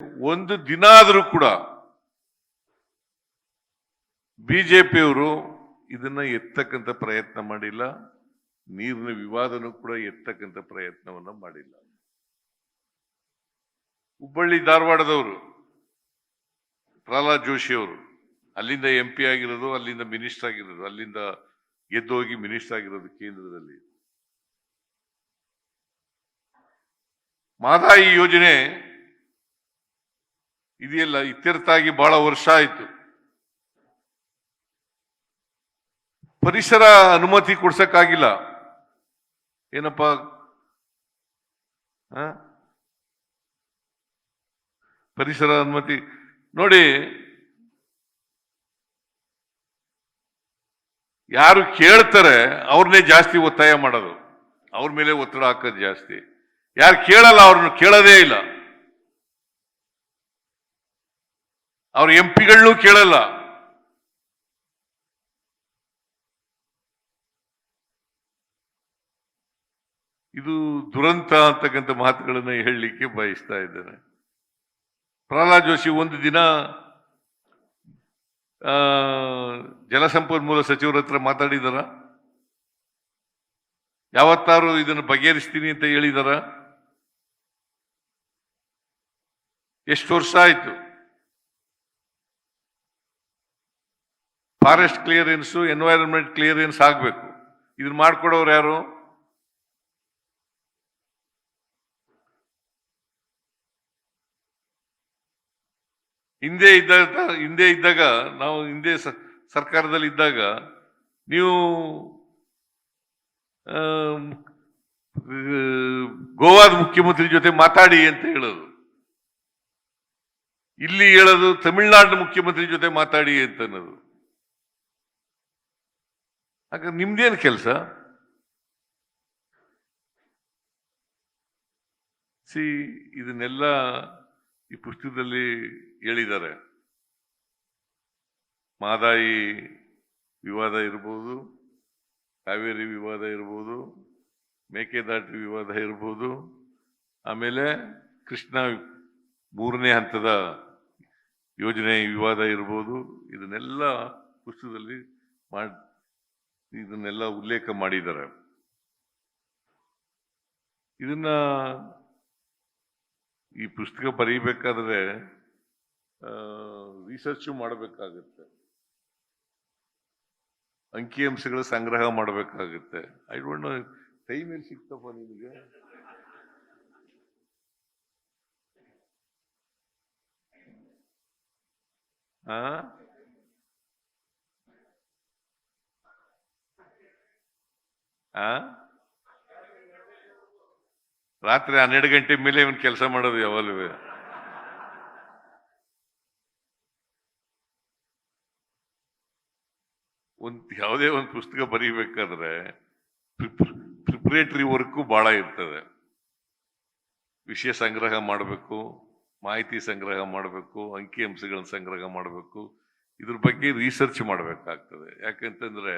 ಒಂದು ದಿನ ಆದರೂ ಕೂಡ ಬಿಜೆಪಿಯವರು ಇದನ್ನ ಎತ್ತಕ್ಕಂಥ ಪ್ರಯತ್ನ ಮಾಡಿಲ್ಲ, ನೀರಿನ ವಿವಾದನೂ ಕೂಡ ಎತ್ತಕ್ಕಂಥ ಪ್ರಯತ್ನವನ್ನ ಮಾಡಿಲ್ಲ. ಹುಬ್ಬಳ್ಳಿ ಧಾರವಾಡದವರು, ಪ್ರಹ್ಲಾದ್ ಜೋಶಿ ಅವರು, ಅಲ್ಲಿಂದ ಎಂ ಪಿ ಆಗಿರೋದು, ಅಲ್ಲಿಂದ ಮಿನಿಸ್ಟರ್ ಆಗಿರೋದು, ಅಲ್ಲಿಂದ ಗೆದ್ದೋಗಿ ಮಿನಿಸ್ಟರ್ ಆಗಿರೋದು ಕೇಂದ್ರದಲ್ಲಿ. ಮಾದಾಯಿ ಯೋಜನೆ ಇದೆಯಲ್ಲ ಇತ್ಯರ್ಥ ಆಗಿ ಬಹಳ ವರ್ಷ ಆಯ್ತು. ಪರಿಸರ ಅನುಮತಿ ಕೊಡ್ಸಕ್ಕಾಗಿಲ್ಲ. ಏನಪ್ಪ? ಪರಿಸರ ಅನುಮತಿ. ನೋಡಿ, ಯಾರು ಕೇಳ್ತಾರೆ, ಅವ್ರನ್ನೇ ಜಾಸ್ತಿ ಒತ್ತಾಯ ಮಾಡೋದು. ಅವ್ರ ಮೇಲೆ ಒತ್ತಡ ಹಾಕೋದು ಜಾಸ್ತಿ. ಯಾರು ಕೇಳಲ್ಲ, ಅವ್ರನ್ನ ಕೇಳೋದೇ ಇಲ್ಲ. ಅವ್ರ ಎಂ ಪಿಗಳನ್ನೂ ಕೇಳಲ್ಲ. ಇದು ದುರಂತ ಅಂತಕ್ಕಂಥ ಮಾತುಗಳನ್ನು ಹೇಳಲಿಕ್ಕೆ ಬಯಸ್ತಾ ಇದ್ದೇನೆ. ಪ್ರಹ್ಲಾದ್ ಜೋಶಿ ಒಂದು ದಿನ ಜಲಸಂಪನ್ಮೂಲ ಸಚಿವರ ಹತ್ರ ಮಾತಾಡಿದಾರ. ಯಾವತ್ತಾರು ಇದನ್ನು ಬಗೆಹರಿಸ್ತೀನಿ ಅಂತ ಹೇಳಿದಾರ. ಎಷ್ಟು ವರ್ಷ ಆಯ್ತು? ಫಾರೆಸ್ಟ್ ಕ್ಲಿಯರೆನ್ಸ್, ಎನ್ವೈರನ್ಮೆಂಟ್ ಕ್ಲಿಯರೆನ್ಸ್ ಆಗಬೇಕು. ಇದನ್ನ ಮಾಡ್ಕೊಡೋರು ಯಾರು? ಹಿಂದೆ ಇದ್ದಾಗ ಹಿಂದೆ ಇದ್ದಾಗ, ನಾವು ಹಿಂದೆ ಸರ್ಕಾರದಲ್ಲಿ ಇದ್ದಾಗ, ನೀವು ಗೋವಾದ ಮುಖ್ಯಮಂತ್ರಿ ಜೊತೆ ಮಾತಾಡಿ ಅಂತ ಹೇಳೋದು. ಇಲ್ಲಿ ಹೇಳೋದು, ತಮಿಳುನಾಡಿನ ಮುಖ್ಯಮಂತ್ರಿ ಜೊತೆ ಮಾತಾಡಿ ಅಂತ ಅನ್ನೋದು. ಹಾಗಾದ್ರೆ ನಿಮ್ದೇನು ಕೆಲಸ? ಸಿ, ಇದನ್ನೆಲ್ಲ ಈ ಪುಸ್ತಕದಲ್ಲಿ ಹೇಳಿದ್ದಾರೆ. ಮಾದಾಯಿ ವಿವಾದ ಇರ್ಬೋದು, ಕಾವೇರಿ ವಿವಾದ ಇರ್ಬೋದು, ಮೇಕೆದಾಟಿ ವಿವಾದ ಇರ್ಬೋದು, ಆಮೇಲೆ ಕೃಷ್ಣ ಮೂರನೇ ಹಂತದ ಯೋಜನೆ ವಿವಾದ ಇರ್ಬೋದು, ಇದನ್ನೆಲ್ಲ ಪುಸ್ತಕದಲ್ಲಿ ಮಾಡ್ ಇದನ್ನೆಲ್ಲ ಉಲ್ಲೇಖ ಮಾಡಿದ್ದಾರೆ. ಇದನ್ನ ಈ ಪುಸ್ತಕ ಬರೀಬೇಕಾದ್ರೆ ರಿಸರ್ಚ್ ಮಾಡಬೇಕಾಗುತ್ತೆ. ಅಂಕಿಅಂಶಗಳ ಸಂಗ್ರಹ ಮಾಡಬೇಕಾಗತ್ತೆ. ಐ ಡೋಂಟ್ ನೋ ಟೈಮ್ ಎಲ್ಲಿ ಸಿಕ್ತಪ್ಪ ನಿಮಗೆ? ಆ? ರಾತ್ರಿ ಹನ್ನೆರಡು ಗಂಟೆ ಮೇಲೆ ಇವನ್ ಕೆಲಸ ಮಾಡೋದು ಯಾವಾಗಲೂ. ಒಂದು ಯಾವುದೇ ಒಂದು ಪುಸ್ತಕ ಬರೀಬೇಕಾದ್ರೆ ಪ್ರಿಪ್ರೇಟರಿ ವರ್ಕು ಭಾಳ ಇರ್ತದೆ. ವಿಷಯ ಸಂಗ್ರಹ ಮಾಡಬೇಕು, ಮಾಹಿತಿ ಸಂಗ್ರಹ ಮಾಡಬೇಕು ಅಂಕಿಅಂಶಗಳನ್ನ ಸಂಗ್ರಹ ಮಾಡಬೇಕು, ಇದ್ರ ಬಗ್ಗೆ ರಿಸರ್ಚ್ ಮಾಡಬೇಕಾಗ್ತದೆ. ಯಾಕಂತಂದ್ರೆ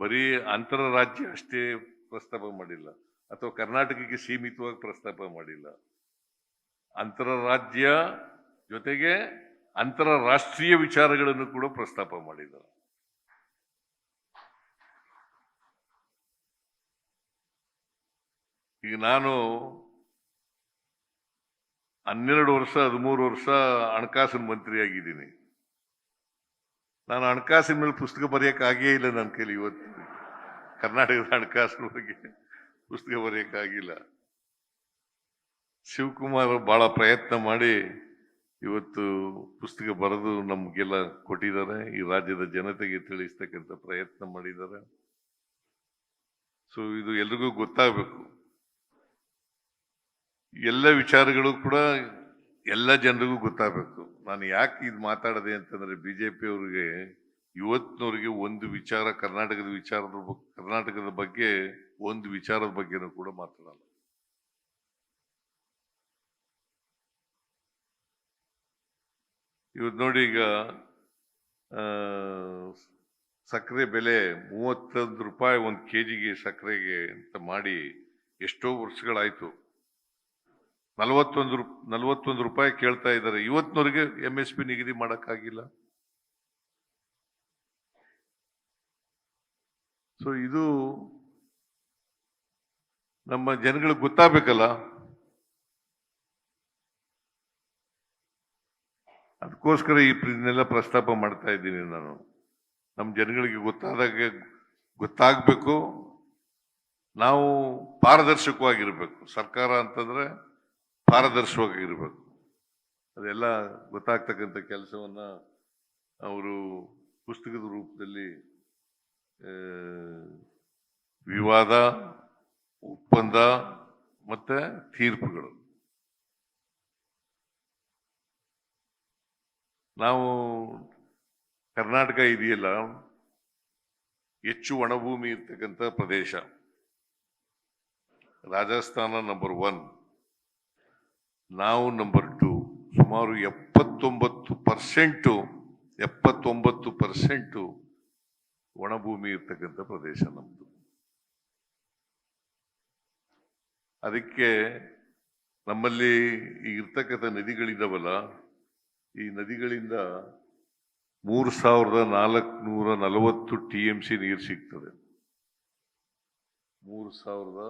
ಬರೀ ಅಂತರರಾಜ್ಯ ಅಷ್ಟೇ ಪ್ರಸ್ತಾಪ ಮಾಡಿಲ್ಲ. ಅಥವಾ ಕರ್ನಾಟಕಕ್ಕೆ ಸೀಮಿತವಾಗಿ ಪ್ರಸ್ತಾಪ ಮಾಡಿಲ್ಲ. ಅಂತರರಾಜ್ಯ ಜೊತೆಗೆ ಅಂತಾರಾಷ್ಟ್ರೀಯ ವಿಚಾರಗಳನ್ನು ಕೂಡ ಪ್ರಸ್ತಾಪ ಮಾಡಿದ್ದಾರೆ ಈಗ ನಾನು ಹನ್ನೆರಡು ವರ್ಷ, ಹದಿಮೂರು ವರ್ಷ ಹಣಕಾಸಿನ ಮಂತ್ರಿ ಆಗಿದ್ದೀನಿ ನಾನು ಹಣಕಾಸಿನ ಮೇಲೆ ಪುಸ್ತಕ ಬರೆಯೋಕ್ಕಾಗೇ ಇಲ್ಲ ನನ್ನ ಕೈಲಿ ಇವತ್ತು. ಕರ್ನಾಟಕದ ಹಣಕಾಸಿನ ಬಗ್ಗೆ ಪುಸ್ತಕ ಬರೆಯೋಕ್ಕಾಗಿಲ್ಲ ಶಿವಕುಮಾರ್ ಭಾಳ ಪ್ರಯತ್ನ ಮಾಡಿ ಇವತ್ತು ಪುಸ್ತಕ ಬರೆದು ನಮಗೆಲ್ಲ ಕೊಟ್ಟಿದ್ದಾರೆ. ಈ ರಾಜ್ಯದ ಜನತೆಗೆ ತಿಳಿಸ್ತಕ್ಕಂಥ ಪ್ರಯತ್ನ ಮಾಡಿದ್ದಾರೆ. ಸೊ ಇದು ಎಲ್ರಿಗೂ ಗೊತ್ತಾಗಬೇಕು. ಎಲ್ಲ ವಿಚಾರಗಳು ಕೂಡ ಎಲ್ಲ ಜನರಿಗೂ ಗೊತ್ತಾಗಬೇಕು. ನಾನು ಯಾಕೆ ಇದು ಮಾತಾಡದೆ ಅಂತಂದ್ರೆ ಬಿಜೆಪಿ ಅವರಿಗೆ ಇವತ್ತಿನವರಿಗೆ ಒಂದು ವಿಚಾರ, ಕರ್ನಾಟಕದ ವಿಚಾರದ ಕರ್ನಾಟಕದ ಬಗ್ಗೆ ಒಂದು ವಿಚಾರದ ಬಗ್ಗೆನೂ ಕೂಡ ಮಾತಾಡಲ್ಲ. ಇವತ್ತು ನೋಡಿ ಈಗ ಸಕ್ಕರೆ ಬೆಲೆ ಮೂವತ್ತೊಂದು ರೂಪಾಯಿ ಒಂದು ಕೆ ಜಿಗೆ ಸಕ್ಕರೆಗೆ ಅಂತ ಮಾಡಿ ಎಷ್ಟೋ ವರ್ಷಗಳಾಯ್ತು. ನಲವತ್ತೊಂದು ರೂ, ನಲವತ್ತೊಂದು ರೂಪಾಯಿ ಕೇಳ್ತಾ ಇದ್ದಾರೆ. ಇವತ್ತಿನವರೆಗೆ ಎಂ ಎಸ್ ಪಿ ನಿಗದಿ ಮಾಡೋಕ್ಕಾಗಿಲ್ಲ. ಸೊ ಇದು ನಮ್ಮ ಜನಗಳಿಗೆ ಗೊತ್ತಾಗಬೇಕಲ್ಲ. ಅದಕ್ಕೋಸ್ಕರ ಈ ಇದನ್ನೆಲ್ಲ ಪ್ರಸ್ತಾಪ ಮಾಡ್ತಾ ಇದ್ದೀನಿ ನಾನು. ನಮ್ಮ ಜನಗಳಿಗೆ ಗೊತ್ತಾದಾಗ ಗೊತ್ತಾಗಬೇಕು. ನಾವು ಪಾರದರ್ಶಕವಾಗಿರಬೇಕು. ಸರ್ಕಾರ ಅಂತಂದ್ರೆ ಪಾರದರ್ಶಕವಾಗಿರ್ಬೇಕು. ಅದೆಲ್ಲ ಗೊತ್ತಾಗ್ತಕ್ಕಂಥ ಕೆಲಸವನ್ನು ಅವರು ಪುಸ್ತಕದ ರೂಪದಲ್ಲಿ ವಿವಾದ, ಒಪ್ಪಂದ ಮತ್ತು ತೀರ್ಪುಗಳು. ನಾವು ಕರ್ನಾಟಕ ಇದೆಯಲ್ಲ, ಹೆಚ್ಚು ಒಣಭೂಮಿ ಇರ್ತಕ್ಕಂಥ ಪ್ರದೇಶ. ರಾಜಸ್ಥಾನ ನಂಬರ್ ಒನ್ ನಾವು ನಂಬರ್ ಟು ಸುಮಾರು ಎಪ್ಪತ್ತೊಂಬತ್ತು ಪರ್ಸೆಂಟು ಎಪ್ಪತ್ತೊಂಬತ್ತು ಪರ್ಸೆಂಟು ಒಣಭೂಮಿ ಇರ್ತಕ್ಕಂಥ ಪ್ರದೇಶ ನಮ್ಮದು ಅದಕ್ಕೆ ನಮ್ಮಲ್ಲಿ ಈಗ ಇರ್ತಕ್ಕಂಥ ನದಿಗಳಿದ್ದಾವಲ್ಲ ಈ ನದಿಗಳಿಂದ ಮೂರು ಸಾವಿರದ ನಾಲ್ಕುನೂರ ನಲವತ್ತು ಟಿ ಎಂ ಸಿ ನೀರು ಸಿಗ್ತದೆ. ಮೂರು ಸಾವಿರದ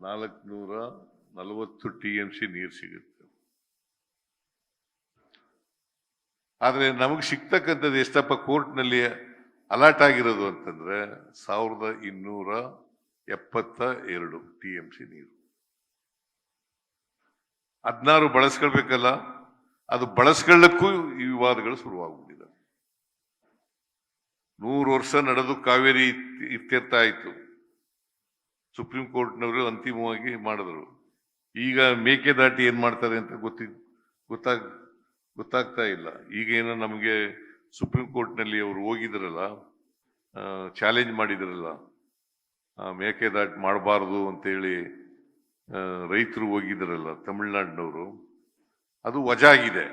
ನಾಲ್ಕುನೂರ ನಲವತ್ತು ಟಿ ಎಂ ಸಿ ನೀರು ಸಿಗುತ್ತೆ. ಆದರೆ ನಮಗೆ ಸಿಗ್ತಕ್ಕಂಥದ್ದು ಎಷ್ಟಪ್ಪ ಕೋರ್ಟ್ನಲ್ಲಿ ಅಲರ್ಟ್ ಆಗಿರೋದು ಅಂತಂದರೆ ಸಾವಿರದ ಇನ್ನೂರ ಎಪ್ಪತ್ತ ಎರಡು ಟಿ ಎಂ ಸಿ ನೀರು. ಹದಿನಾರು ಬಳಸ್ಕೊಳ್ಬೇಕಲ್ಲ, ಅದು ಬಳಸ್ಕೊಳ್ಳಕ್ಕೂ ಈ ವಿವಾದಗಳು ಶುರುವಾಗ್ಬಿಟ್ಟಿದೆ. ನೂರು ವರ್ಷ ನಡೆದು ಕಾವೇರಿ ಇತ್- ಇತ್ಯರ್ಥ ಆಯಿತು. ಸುಪ್ರೀಂ ಕೋರ್ಟ್ನವರು ಅಂತಿಮವಾಗಿ ಮಾಡಿದ್ರು. ಈಗ ಮೇಕೆದಾಟಿ ಏನ್ ಮಾಡ್ತಾರೆ ಅಂತ ಗೊತ್ತಿ, ಗೊತ್ತಾಗ್, ಗೊತ್ತಾಗ್ತಾ ಇಲ್ಲ. ಈಗ ಏನೋ ನಮಗೆ ಸುಪ್ರೀಂ ಕೋರ್ಟ್ನಲ್ಲಿ ಅವರು ಹೋಗಿದ್ರಲ್ಲ ಚಾಲೆಂಜ್ ಮಾಡಿದ್ರಲ್ಲ ಮೇಕೆ ಮೇಕೆದಾಟು ಮಾಡಬಾರ್ದು ಅಂತೇಳಿ ರೈತರು ಹೋಗಿದ್ರಲ್ಲ ತಮಿಳ್ನಾಡಿನವರು, ಅದು ವಜಾ ಆಗಿದೆ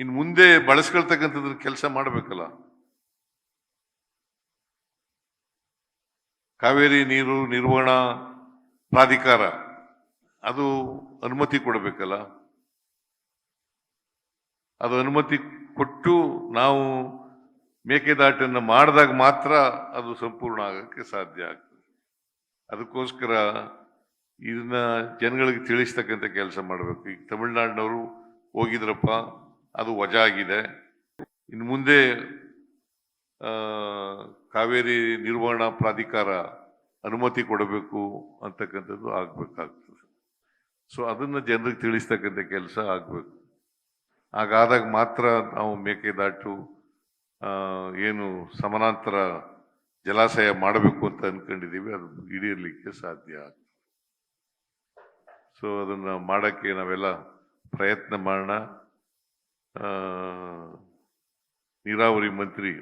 ಇನ್ನು ಮುಂದೆ ಬಳಸ್ಕೊಳ್ತಕ್ಕಂಥದ್ರ ಕೆಲಸ ಮಾಡಬೇಕಲ್ಲ. ಕಾವೇರಿ ನೀರು ನಿರ್ವಹಣಾ ಪ್ರಾಧಿಕಾರ. ಅದು ಅನುಮತಿ ಕೊಡಬೇಕಲ್ಲ? ಅದು ಅನುಮತಿ ಕೊಟ್ಟು ನಾವು ಮೇಕೆದಾಟನ್ನು ಮಾಡಿದಾಗ ಮಾತ್ರ ಅದು ಸಂಪೂರ್ಣ ಆಗೋಕ್ಕೆ ಸಾಧ್ಯ ಆಗ್ತದೆ. ಅದಕ್ಕೋಸ್ಕರ ಇದನ್ನ ಜನಗಳಿಗೆ ತಿಳಿಸ್ತಕ್ಕಂಥ ಕೆಲಸ ಮಾಡಬೇಕು. ಈಗ ತಮಿಳ್ನಾಡಿನವರು ಹೋಗಿದ್ರಪ್ಪ, ಅದು ವಜಾ ಆಗಿದೆ ಇನ್ನು ಮುಂದೆ ಕಾವೇರಿ ನಿರ್ವಹಣಾ ಪ್ರಾಧಿಕಾರ ಅನುಮತಿ ಕೊಡಬೇಕು ಅಂತಕ್ಕಂಥದ್ದು ಆಗ್ಬೇಕಾಗ್ತದೆ. ಸೊ ಅದನ್ನು ಜನರಿಗೆ ತಿಳಿಸ್ತಕ್ಕಂಥ ಕೆಲಸ ಆಗಬೇಕು. ಹಾಗಾದಾಗ ಮಾತ್ರ ನಾವು ಮೇಕೆದಾಟು ಏನು ಸಮಾನಾಂತರ ಜಲಾಶಯ ಮಾಡಬೇಕು ಅಂತ ಅಂದ್ಕೊಂಡಿದ್ದೀವಿ ಅದು ಈಡೇರಲಿಕ್ಕೆ ಸಾಧ್ಯ ಆಗ್ತದೆ. ಸೊ ಅದನ್ನು ಮಾಡೋಕ್ಕೆ ನಾವೆಲ್ಲ ಪ್ರಯತ್ನ ಮಾಡೋಣ. ನೀರಾವರಿ ಮಂತ್ರಿ,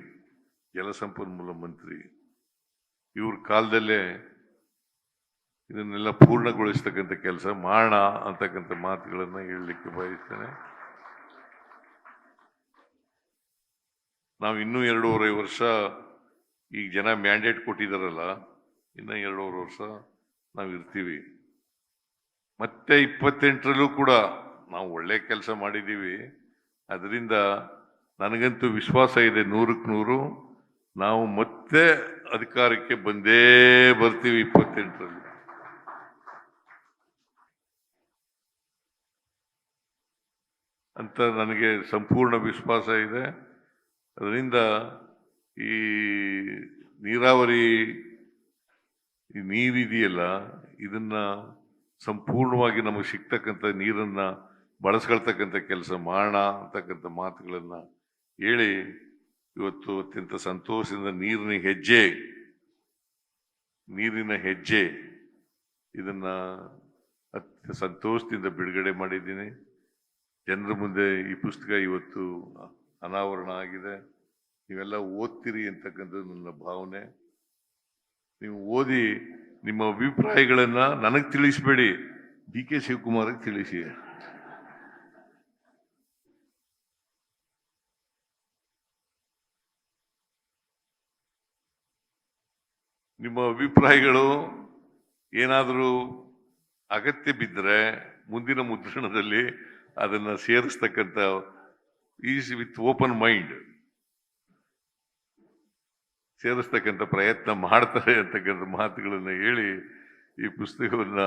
ಜಲಸಂಪನ್ಮೂಲ ಮಂತ್ರಿ, ಇವ್ರ ಕಾಲದಲ್ಲೇ ಇದನ್ನೆಲ್ಲ ಪೂರ್ಣಗೊಳಿಸ್ತಕ್ಕಂಥ ಕೆಲಸ ಮಾಡೋಣ ಅಂತಕ್ಕಂಥ ಮಾತುಗಳನ್ನು ಹೇಳಲಿಕ್ಕೆ ಬಯಸ್ತೇನೆ. ನಾವು ಇನ್ನೂ ಎರಡೂವರೆ ವರ್ಷ ಈಗ ಜನ ಮ್ಯಾಂಡೇಟ್ ಕೊಟ್ಟಿದ್ದಾರಲ್ಲ ಇನ್ನೂ ಎರಡೂವರೆ ವರ್ಷ ನಾವು ಇರ್ತೀವಿ. ಮತ್ತೆ ಇಪ್ಪತ್ತೆಂಟರಲ್ಲೂ ಕೂಡ ನಾವು ಒಳ್ಳೆ ಕೆಲಸ ಮಾಡಿದ್ದೀವಿ ಅದರಿಂದ ನನಗಂತೂ ವಿಶ್ವಾಸ ಇದೆ ನೂರಕ್ಕೆ ನೂರು. ನಾವು ಮತ್ತೆ ಅಧಿಕಾರಕ್ಕೆ ಬಂದೇ ಬರ್ತೀವಿ ಇಪ್ಪತ್ತೆಂಟರಲ್ಲಿ. ಅಂತ ನನಗೆ ಸಂಪೂರ್ಣ ವಿಶ್ವಾಸ ಇದೆ. ಅದರಿಂದ ಈ ನೀರಾವರಿ ಈ ನೀರಿದೆಯಲ್ಲ, ಇದನ್ನು ಸಂಪೂರ್ಣವಾಗಿ ನಮಗೆ ಸಿಗ್ತಕ್ಕಂಥ ನೀರನ್ನು ಬಳಸ್ಕೊಳ್ತಕ್ಕಂಥ ಕೆಲಸ ಮಾಡೋಣ ಅಂತಕ್ಕಂಥ ಮಾತುಗಳನ್ನು ಹೇಳಿ ಇವತ್ತು ಅತ್ಯಂತ ಸಂತೋಷದಿಂದ ನೀರಿನ ಹೆಜ್ಜೆ ನೀರಿನ ಹೆಜ್ಜೆ ಇದನ್ನು ಅತ್ಯ ಸಂತೋಷದಿಂದ ಬಿಡುಗಡೆ ಮಾಡಿದ್ದೀನಿ. ಜನರ ಮುಂದೆ ಈ ಪುಸ್ತಕ ಇವತ್ತು ಅನಾವರಣ ಆಗಿದೆ. ನೀವೆಲ್ಲ ಓದ್ತೀರಿ ಅಂತಕ್ಕಂಥದ್ದು ನನ್ನ ಭಾವನೆ. ನೀವು ಓದಿ ನಿಮ್ಮ ಅಭಿಪ್ರಾಯಗಳನ್ನು ನನಗೆ ತಿಳಿಸ್ಬೇಡಿ. ಡಿ ಕೆ ಶಿವಕುಮಾರಿಗೆ ತಿಳಿಸಿ. ನಿಮ್ಮ ಅಭಿಪ್ರಾಯಗಳು ಏನಾದರೂ ಅಗತ್ಯ ಬಿದ್ದರೆ ಮುಂದಿನ ಮುದ್ರಣದಲ್ಲಿ ಅದನ್ನ ಸೇರಿಸ್ತಕ್ಕಂಥ ಈಸ್ ವಿತ್ ಓಪನ್ ಮೈಂಡ್. ಸೇರಿಸ್ತಕ್ಕಂಥ ಪ್ರಯತ್ನ ಮಾಡ್ತಾರೆ ಅಂತಕ್ಕಂಥ ಮಾತುಗಳನ್ನು ಹೇಳಿ ಈ ಪುಸ್ತಕವನ್ನು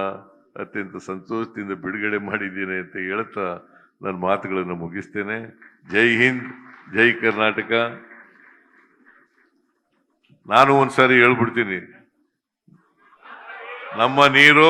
ಅತ್ಯಂತ ಸಂತೋಷದಿಂದ ಬಿಡುಗಡೆ ಮಾಡಿದ್ದೇನೆ ಅಂತ ಹೇಳ್ತಾ ನನ್ನ ಮಾತುಗಳನ್ನು ಮುಗಿಸ್ತೇನೆ. ಜೈ ಹಿಂದ್, ಜೈ ಕರ್ನಾಟಕ. ನಾನು ಒಂದ್ಸಾರಿ ಹೇಳ್ಬಿಡ್ತೀನಿ. ನಮ್ಮ ನೀರು